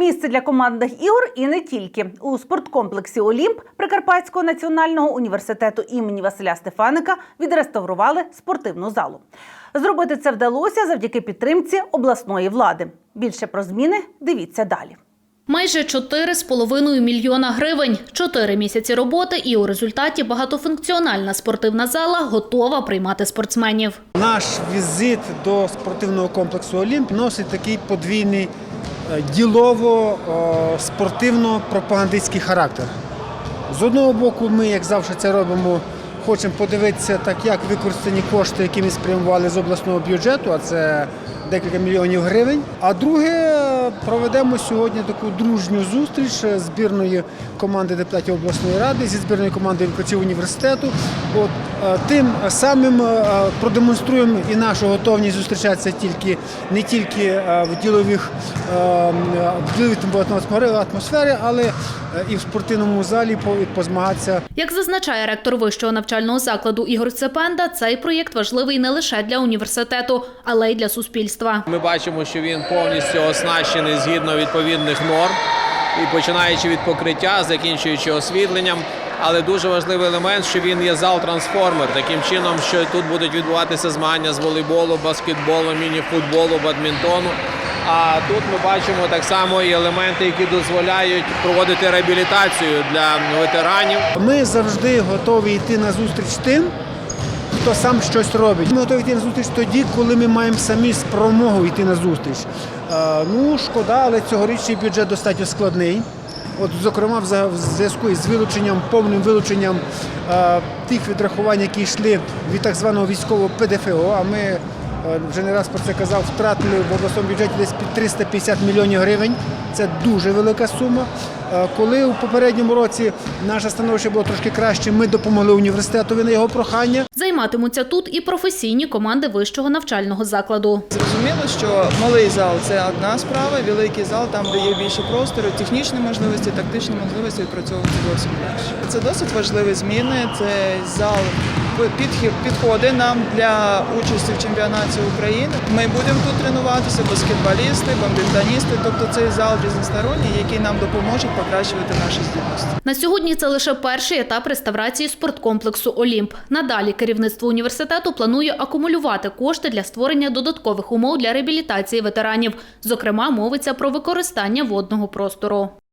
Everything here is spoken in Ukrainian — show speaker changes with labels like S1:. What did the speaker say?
S1: Місце для командних ігор і не тільки у спорткомплексі Олімп Прикарпатського національного університету імені Василя Стефаника відреставрували спортивну залу. Зробити це вдалося завдяки підтримці обласної влади. Більше про зміни дивіться далі.
S2: Майже 4,5 мільйона гривень, 4 місяці роботи, і у результаті багатофункціональна спортивна зала готова приймати спортсменів.
S3: Наш візит до спортивного комплексу Олімп носить такий подвійний ділово-спортивно-пропагандистський характер. З одного боку, ми, як завжди, це робимо, хочемо подивитися, так як використані кошти, які ми спрямували з обласного бюджету, а це декілька мільйонів гривень. А друге, проведемо сьогодні таку дружню зустріч збірної команди депутатів обласної ради зі збірною командою виконавців університету. От е, тим самим е, продемонструємо і нашу готовність зустрічатися тільки не тільки е, в ділових е, атмосфері, але е, і в спортивному залі по- позмагатися
S2: Як зазначає ректор вищого навчального закладу Ігор Цепенда, цей проєкт важливий не лише для університету, але й для суспільства.
S4: Ми бачимо, що він повністю оснащений згідно відповідних норм, і починаючи від покриття, закінчуючи освітленням. Але дуже важливий елемент, що він є зал-трансформер, таким чином, що тут будуть відбуватися змагання з волейболу, баскетболу, міні-футболу, бадмінтону. А тут ми бачимо так само і елементи, які дозволяють проводити реабілітацію для ветеранів.
S3: Ми завжди готові йти на зустріч тим, хто сам щось робить. Ми готові йти на зустріч тоді, коли ми маємо самі спромогу йти на зустріч. Е, ну, шкода, але цьогорічний бюджет достатньо складний. От, зокрема, в зв'язку із вилученням, повним вилученням е, тих відрахувань, які йшли від так званого військового ПДФО, а ми е, вже не раз про це казав, втратили в обласному бюджеті десь під 350 мільйонів гривень. Це дуже велика сума. Е, Коли у попередньому році наше становище було трошки краще, ми допомогли університетові на його прохання.
S2: Займатимуться тут і професійні команди вищого навчального закладу.
S5: Зрозуміло, що малий зал це одна справа, великий зал там, де є більше простору, технічні можливості, тактичні можливості відпрацьовувати зовсім інакше. Це досить важливі зміни. Це зал підхід підходить нам для участі в чемпіонаті України. Ми будемо тут тренуватися, баскетболісти, бомбінтоністи, тобто цей зал різносторонній, який нам допоможе покращувати наші здібності.
S2: На сьогодні це лише перший етап реставрації спорткомплексу Олімп. Надалі керівництво університету планує акумулювати кошти для створення додаткових умов для реабілітації ветеранів. Зокрема, мовиться про використання водного простору.